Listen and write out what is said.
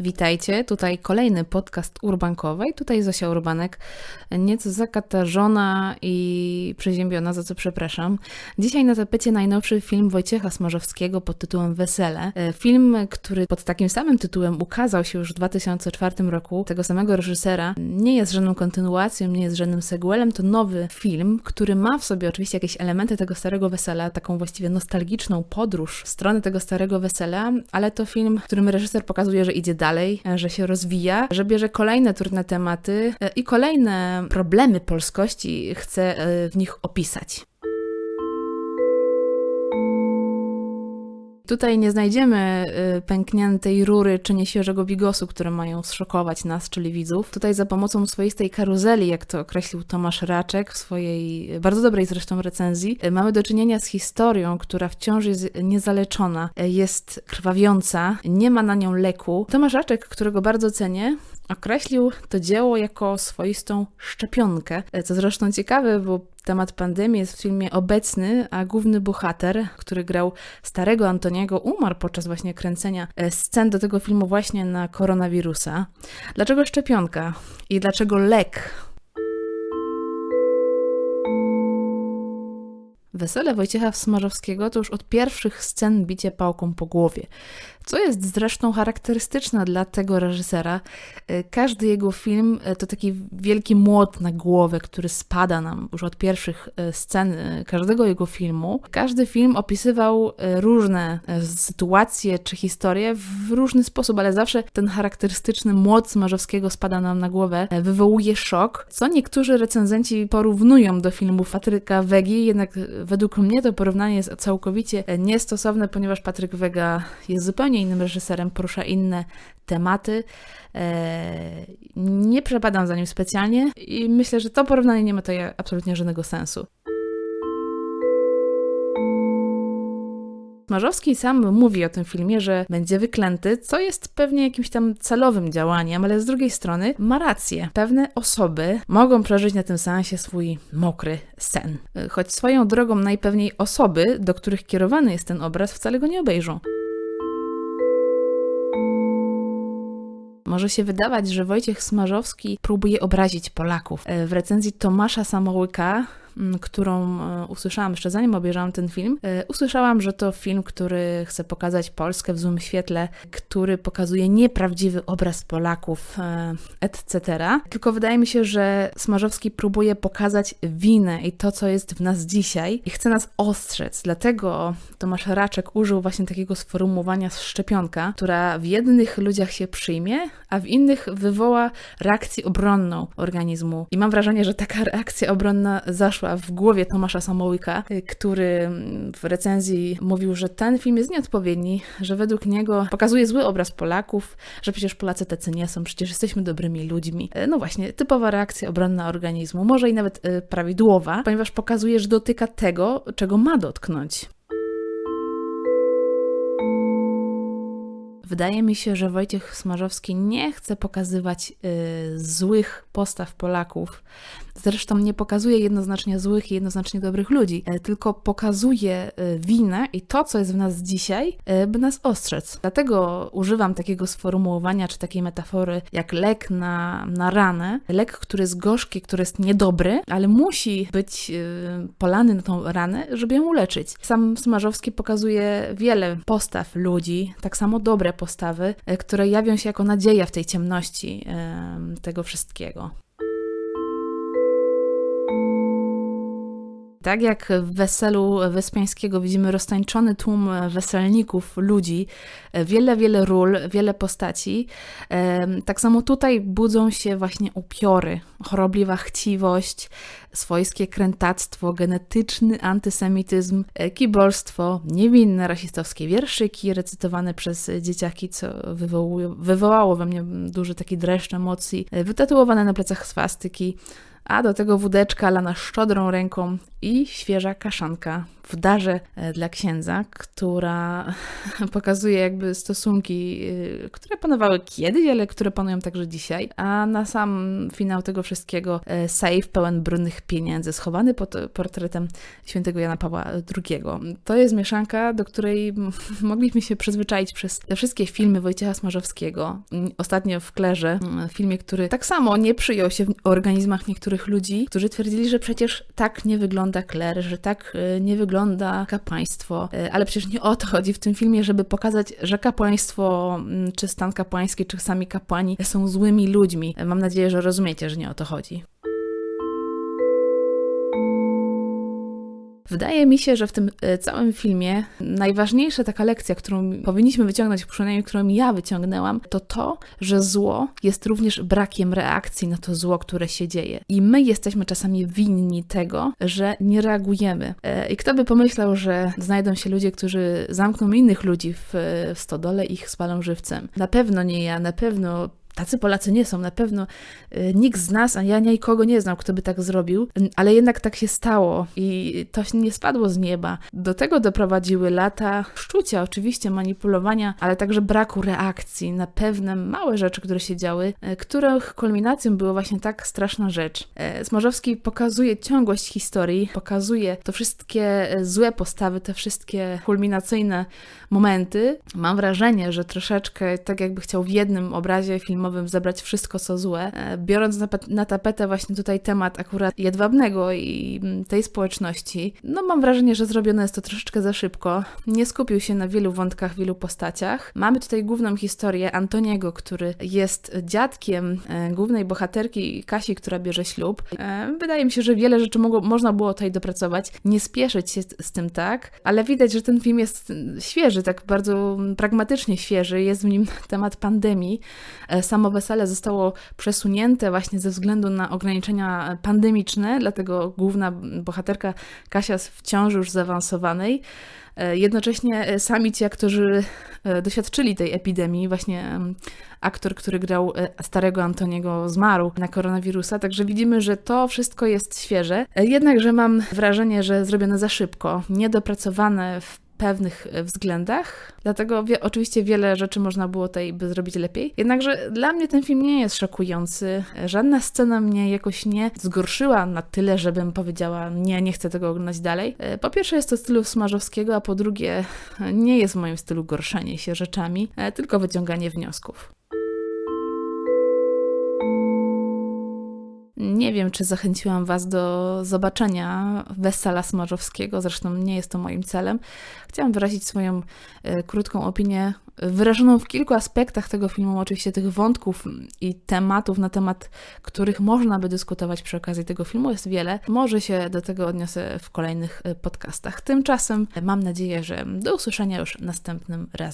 Witajcie, tutaj kolejny podcast Urbankowej. Tutaj Zosia Urbanek, nieco zakatarzona i przeziębiona, za co przepraszam. Dzisiaj na tapecie najnowszy film Wojciecha Smarzowskiego pod tytułem Wesele. E, Film, który pod takim samym tytułem ukazał się już w 2004 roku, tego samego reżysera, nie jest żadną kontynuacją, nie jest żadnym sequelem, to nowy film, który ma w sobie oczywiście jakieś elementy tego starego Wesela, taką właściwie nostalgiczną podróż w stronę tego starego Wesela, ale to film, w którym reżyser pokazuje, że idzie dalej, e, że się rozwija, że bierze kolejne trudne tematy e, i kolejne problemy polskości chce e, w nich opisać. Tutaj nie znajdziemy y, pękniętej rury czy nieświeżego bigosu, które mają zszokować nas, czyli widzów. Tutaj za pomocą swoistej karuzeli, jak to określił Tomasz Raczek w swojej bardzo dobrej zresztą recenzji, y, mamy do czynienia z historią, która wciąż jest niezaleczona, y, jest krwawiąca, nie ma na nią leku. Tomasz Raczek, którego bardzo cenię, określił to dzieło jako swoistą szczepionkę. Co zresztą ciekawe, bo temat pandemii jest w filmie obecny, a główny bohater, który grał starego Antoniego, umarł podczas właśnie kręcenia e, scen do tego filmu właśnie na koronawirusa. Dlaczego szczepionka? I dlaczego lek? Wesele Wojciecha Smarzowskiego to już od pierwszych scen bicie pałką po głowie co jest zresztą charakterystyczne dla tego reżysera. E, każdy jego film e, to taki wielki młot na głowę, który spada nam już od pierwszych e, scen każdego jego filmu. Każdy film opisywał różne sytuacje czy historie w różny sposób, ale zawsze ten charakterystyczny młot Smarzowskiego spada nam na głowę, wywołuje szok, co niektórzy recenzenci porównują do filmu Patryka Wegi, jednak według mnie to porównanie jest całkowicie niestosowne, ponieważ Patryk Wega jest zupełnie zupełnie innym reżyserem, porusza inne tematy. E, nie przepadam za nim specjalnie i myślę, że to porównanie nie ma tutaj absolutnie żadnego sensu. Smarzowski sam mówi o tym filmie, że będzie wyklęty, co jest pewnie jakimś tam celowym działaniem, ale z drugiej strony ma rację. Pewne osoby mogą przeżyć na tym seansie swój mokry sen. Choć swoją drogą najpewniej osoby, do których kierowany jest ten obraz, wcale go nie obejrzą. Może się wydawać, że Wojciech Smarzowski próbuje obrazić Polaków. E, w recenzji Tomasza Samołyka którą e, usłyszałam jeszcze zanim obejrzałam ten film, e, usłyszałam, że to film, który chce pokazać Polskę w złym świetle, który pokazuje nieprawdziwy obraz Polaków, e, etc. Tylko wydaje mi się, że Smarzowski próbuje pokazać winę i to, co jest w nas dzisiaj i chce nas ostrzec. Dlatego Tomasz Raczek użył właśnie takiego sformułowania szczepionka, która w jednych ludziach się przyjmie, a w innych wywoła reakcję obronną organizmu. I mam wrażenie, że taka reakcja obronna zaszła w głowie Tomasza Samołyka, y, który w recenzji mówił, że ten film jest nieodpowiedni, że według niego pokazuje zły obraz Polaków, że przecież Polacy tacy nie są, przecież jesteśmy dobrymi ludźmi. Y, no właśnie, typowa reakcja obronna organizmu, może i nawet y, prawidłowa, ponieważ pokazuje, że dotyka tego, czego ma dotknąć. Wydaje mi się, że Wojciech Smarzowski nie chce pokazywać y, złych postaw Polaków. Zresztą nie pokazuje jednoznacznie złych i jednoznacznie dobrych ludzi, y, tylko pokazuje y, winę i to, co jest w nas dzisiaj, y, by nas ostrzec. Dlatego używam takiego sformułowania czy takiej metafory jak lek na, na ranę. Lek, który jest gorzki, który jest niedobry, ale musi być polany na tą ranę, żeby ją uleczyć. Sam Smarzowski pokazuje wiele postaw ludzi, tak samo dobre postawy, e, które jawią się jako nadzieja w tej ciemności tego wszystkiego. Tak jak w weselu Wyspiańskiego widzimy roztańczony tłum weselników, ludzi, wiele, wiele ról, wiele postaci, tak samo tutaj budzą się właśnie upiory, chorobliwa chciwość, swojskie krętactwo, genetyczny antysemityzm, kibolstwo, niewinne rasistowskie wierszyki recytowane przez dzieciaki, co wywołało we mnie duży taki dreszcz emocji, wytatuowane na plecach swastyki, a do tego wódeczka lana szczodrą ręką i świeża kaszanka w darze e, dla księdza, która pokazuje jakby stosunki, e, które panowały kiedyś, ale które panują także dzisiaj. A na sam finał tego wszystkiego e, safe pełen brudnych pieniędzy, schowany pod portretem świętego Jana Pawła II. To jest mieszanka, do której mogliśmy się przyzwyczaić przez te wszystkie filmy Wojciecha Smarzowskiego. Ostatnio w Klerze, mm, filmie, który tak samo nie przyjął się w organizmach niektórych ludzi, którzy twierdzili, że przecież tak nie wygląda kler, że tak y, nie wygląda kapłaństwo. Y, Ale przecież nie o to chodzi w tym filmie, żeby pokazać, że kapłaństwo, mm, czy stan kapłański, czy sami kapłani są złymi ludźmi. Mam nadzieję, że rozumiecie, że nie o to chodzi. Wydaje mi się, że w tym e, całym filmie najważniejsza taka lekcja, którą powinniśmy wyciągnąć, przynajmniej którą ja wyciągnęłam, to to, że zło jest również brakiem reakcji na to zło, które się dzieje. I my jesteśmy czasami winni tego, że nie reagujemy. E, I kto by pomyślał, że znajdą się ludzie, którzy zamkną innych ludzi w, w stodole i ich spalą żywcem. Na pewno nie ja, na pewno Tacy Polacy nie są, na pewno y, nikt z nas, a ja nikogo nie znam, kto by tak zrobił, y, ale jednak tak się stało i to nie spadło z nieba. Do tego doprowadziły lata szczucia, oczywiście manipulowania, ale także braku reakcji na pewne małe rzeczy, które się działy, y, których kulminacją była właśnie tak straszna rzecz. Smarzowski pokazuje ciągłość historii, pokazuje to wszystkie złe postawy, te wszystkie kulminacyjne momenty. Mam wrażenie, że troszeczkę tak jakby chciał w jednym obrazie filmowym zebrać wszystko, co złe, e, biorąc na, tapetę właśnie tutaj temat akurat jedwabnego i mm, tej społeczności. No mam wrażenie, że zrobione jest to troszeczkę za szybko. Nie skupił się na wielu wątkach, wielu postaciach. Mamy tutaj główną historię Antoniego, który jest dziadkiem e, głównej bohaterki Kasi, która bierze ślub. E, Wydaje mi się, że wiele rzeczy mogło, można było tutaj dopracować, nie spieszyć się z, tym tak, ale widać, że ten film jest świeży, tak bardzo mm, pragmatycznie świeży. Jest w nim temat pandemii. E, Samo wesele zostało przesunięte właśnie ze względu na ograniczenia pandemiczne, dlatego główna bohaterka Kasia jest w ciąży już zaawansowanej. E, Jednocześnie e, sami ci aktorzy e, doświadczyli tej epidemii. Właśnie aktor, który grał starego Antoniego, zmarł na koronawirusa, także widzimy, że to wszystko jest świeże. Jednakże mam wrażenie, że zrobione za szybko, niedopracowane w pewnych e, względach, dlatego wie, oczywiście wiele rzeczy można było tutaj by zrobić lepiej. Jednakże dla mnie ten film nie jest szokujący. Żadna scena mnie jakoś nie zgorszyła na tyle, żebym powiedziała nie, nie chcę tego oglądać dalej. E, Po pierwsze jest to stylu Smarzowskiego, a po drugie e, nie jest w moim stylu gorszenie się rzeczami, tylko wyciąganie wniosków. Nie wiem, czy zachęciłam Was do zobaczenia Wesela Smarzowskiego, zresztą nie jest to moim celem. Chciałam wyrazić swoją e, krótką opinię, wyrażoną w kilku aspektach tego filmu, oczywiście tych wątków i tematów, na temat których można by dyskutować przy okazji tego filmu, jest wiele. Może się do tego odniosę w kolejnych e, podcastach. Tymczasem mam nadzieję, że do usłyszenia już następnym razem.